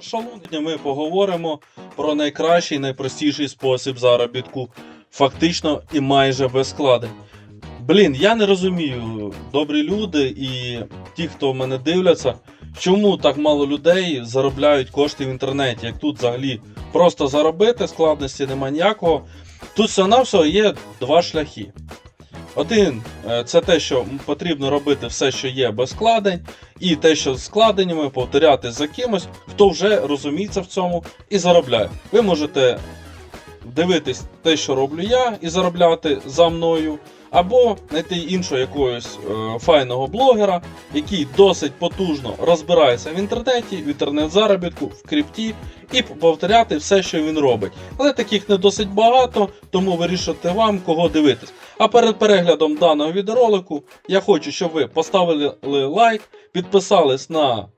Шалуні ми поговоримо про найкращий, найпростіший спосіб заробітку, фактично і майже без складень. Блін, я не розумію, добрі люди і ті, хто мене дивляться, чому так мало людей заробляють кошти в інтернеті, як тут взагалі просто заробити, складності немає ніякого. Тут все на все є два шляхи. Один е, це те, що потрібно робити все, що є без складень, і те, що з складеннями повторяти за кимось, хто вже розуміється в цьому і заробляє. Ви можете дивитись те, що роблю я, і заробляти за мною, або знайти іншого якогось е, файного блогера, який досить потужно розбирається в інтернеті, в інтернет-заробітку, в крипті, і повторяти все, що він робить. Але таких не досить багато, тому вирішуйте вам, кого дивитись. А перед переглядом даного відеоролику я хочу, щоб ви поставили лайк, підписались на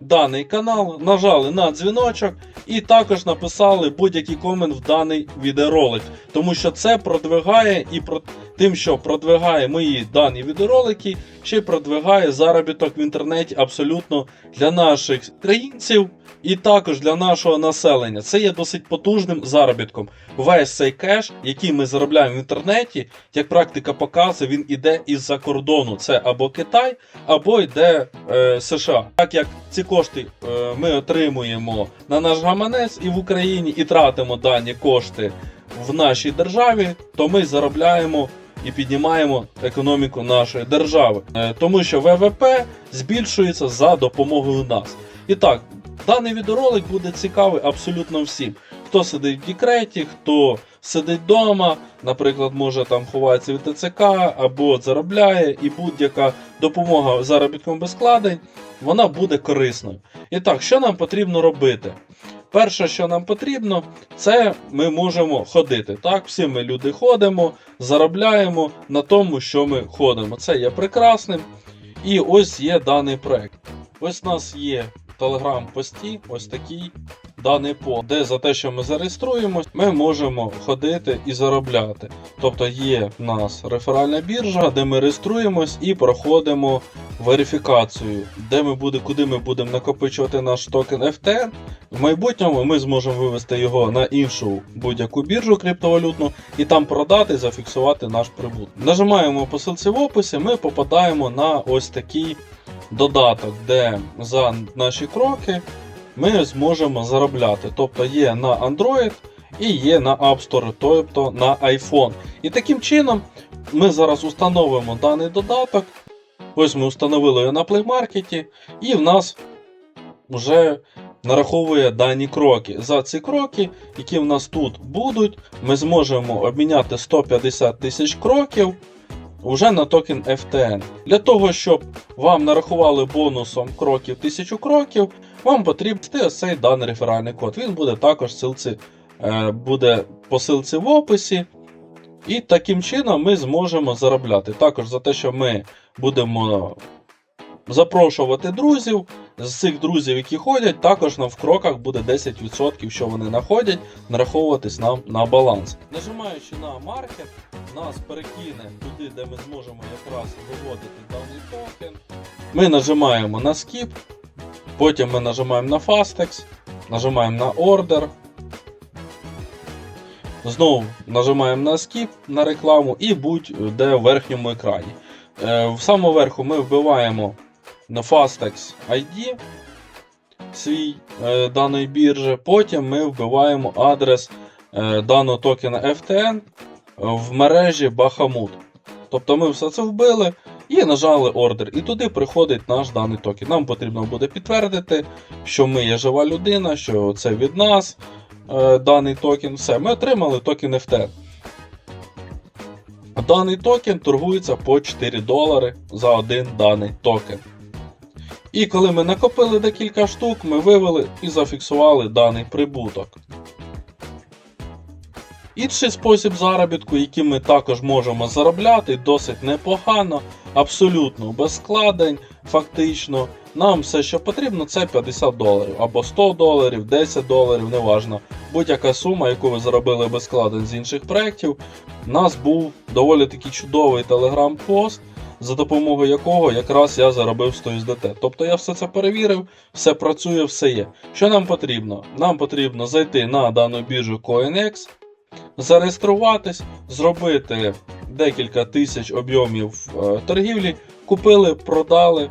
даний канал, нажали на дзвіночок і також написали будь-який комент в даний відеоролик. Тому що це продвигає і про тим, що продвигає мої дані відеоролики, ще й продвигає заробіток в інтернеті абсолютно для наших українців і також для нашого населення. Це є досить потужним заробітком. Весь цей кеш, який ми заробляємо в інтернеті, як практика показує, він іде із-за кордону. Це або Китай, або йде е, США. Так як ці кошти е, ми отримуємо на наш гаманець і в Україні, і тратимо дані кошти в нашій державі, то ми заробляємо і піднімаємо економіку нашої держави, Е, тому що ВВП збільшується за допомогою нас. І так, даний відеоролик буде цікавий абсолютно всім. Хто сидить в декреті, хто сидить вдома, наприклад, може там ховається від ТЦК або заробляє, і будь-яка допомога заробітком без складень, вона буде корисною. І так, що нам потрібно робити? Перше, що нам потрібно, це ми можемо ходити. Так, всі ми люди ходимо, заробляємо на тому, що ми ходимо. Це є прекрасним. І ось є даний проект. Ось у нас є телеграм-пості, ось такий даний пост, де за те, що ми зареєструємось, ми можемо ходити і заробляти. Тобто є в нас реферальна біржа, де ми реєструємось і проходимо верифікацію, де ми буде, куди ми будемо накопичувати наш токен FTN. В майбутньому ми зможемо вивести його на іншу будь-яку біржу криптовалютну і там продати, зафіксувати наш прибуток. Нажимаємо по ссылці в описі, ми попадаємо на ось такий додаток, де за наші кроки ми зможемо заробляти. Тобто є на Android і є на App Store, тобто на iPhone. І таким чином ми зараз установимо даний додаток. Ось ми встановили його на Market, і в нас вже нараховує дані кроки. За ці кроки, які в нас тут будуть, ми зможемо обміняти 150 тисяч кроків вже на токен FTN. Для того, щоб вам нарахували бонусом кроків 1000 кроків, вам потрібен цей даний реферальний код. Він буде також в ссылці, е, буде по ссылці в описі. І таким чином ми зможемо заробляти. Також за те, що ми будемо запрошувати друзів. З цих друзів, які ходять, також нам в кроках буде 10%, що вони знаходять, нараховуватись нам на баланс. Нажимаючи на маркет, нас перекине туди, де ми зможемо якраз виводити даний токен. Ми нажимаємо на Skip, потім ми нажимаємо на Fastex, нажимаємо на Order. Знову нажимаємо на Skip на рекламу і будь-де в верхньому екрані. Е, В самому верху ми вбиваємо на Fastex ID свій е, даної біржі. Потім ми вбиваємо адрес е, даного токена FTN в мережі Bahamut. Тобто ми все це вбили і нажали ордер. І туди приходить наш даний токен. Нам потрібно буде підтвердити, що ми є жива людина, що це від нас е, даний токен. Все, ми отримали токен FTN. Даний токен торгується по 4 долари за один даний токен. І коли ми накопили декілька штук, ми вивели і зафіксували даний прибуток. Інший спосіб заробітку, яким ми також можемо заробляти досить непогано, абсолютно без складень, фактично. Нам все, що потрібно, це 50 доларів або 100 доларів, 10 доларів, неважно. Будь-яка сума, яку ви заробили без складень з інших проєктів. У нас був доволі такий чудовий телеграм-пост, за допомогою якого якраз я заробив 100 USDT. Тобто я все це перевірив, все працює, все є. Що нам потрібно? Нам потрібно зайти на дану біржу CoinX, зареєструватись, зробити декілька тисяч об'ємів е, торгівлі, купили, продали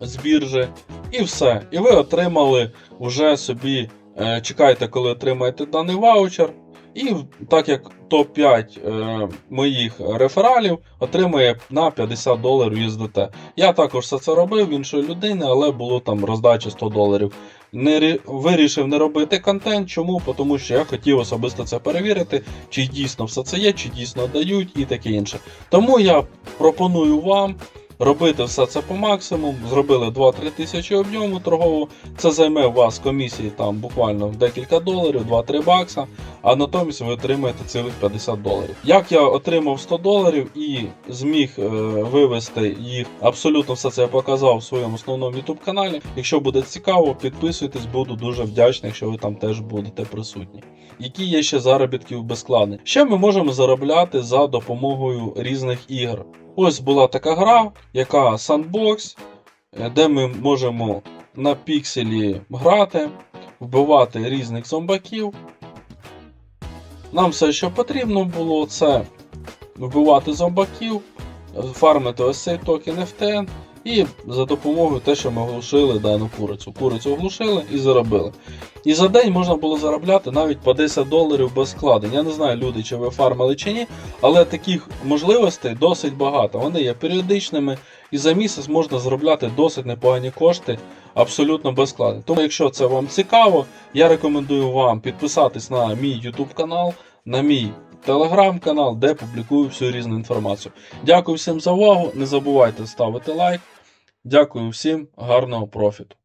з біржі і все. І ви отримали вже собі, е, чекайте, коли отримаєте даний ваучер. І так як топ-5 е, моїх рефералів отримує на 50 доларів USDT. Я також все це робив в іншої людини, але було там роздача 100 доларів. Не вирішив не робити контент. Чому? Тому що я хотів особисто це перевірити, чи дійсно все це є, чи дійсно дають і таке інше. Тому я пропоную вам робити все це по максимуму. Зробили 2-3 тисячі об'єму торгового. Це займе у вас комісії там буквально декілька доларів, 2-3 бакса, а натомість ви отримаєте цілих 50 доларів. Як я отримав 100 доларів і зміг е, вивести їх, абсолютно все це я показав в своєму основному YouTube каналі. Якщо буде цікаво, підписуйтесь, буду дуже вдячний, якщо ви там теж будете присутні. Які є ще заробітки в безклади? Ще ми можемо заробляти за допомогою різних ігор. Ось була така гра, яка Sandbox, е, де ми можемо на пікселі грати, вбивати різних зомбаків. Нам все, що потрібно було, це вбивати зомбаків, фармити ось цей токен FTN і за допомогою те, що ми оглушили дану курицю. Курицю оглушили і заробили. І за день можна було заробляти навіть по 10 доларів без складень. Я не знаю, люди, чи ви фармили чи ні, але таких можливостей досить багато. Вони є періодичними, і за місяць можна заробляти досить непогані кошти абсолютно без складень. Тому, якщо це вам цікаво, я рекомендую вам підписатись на мій YouTube канал, на мій телеграм-канал, де публікую всю різну інформацію. Дякую всім за увагу. Не забувайте ставити лайк. Дякую всім, гарного профіту.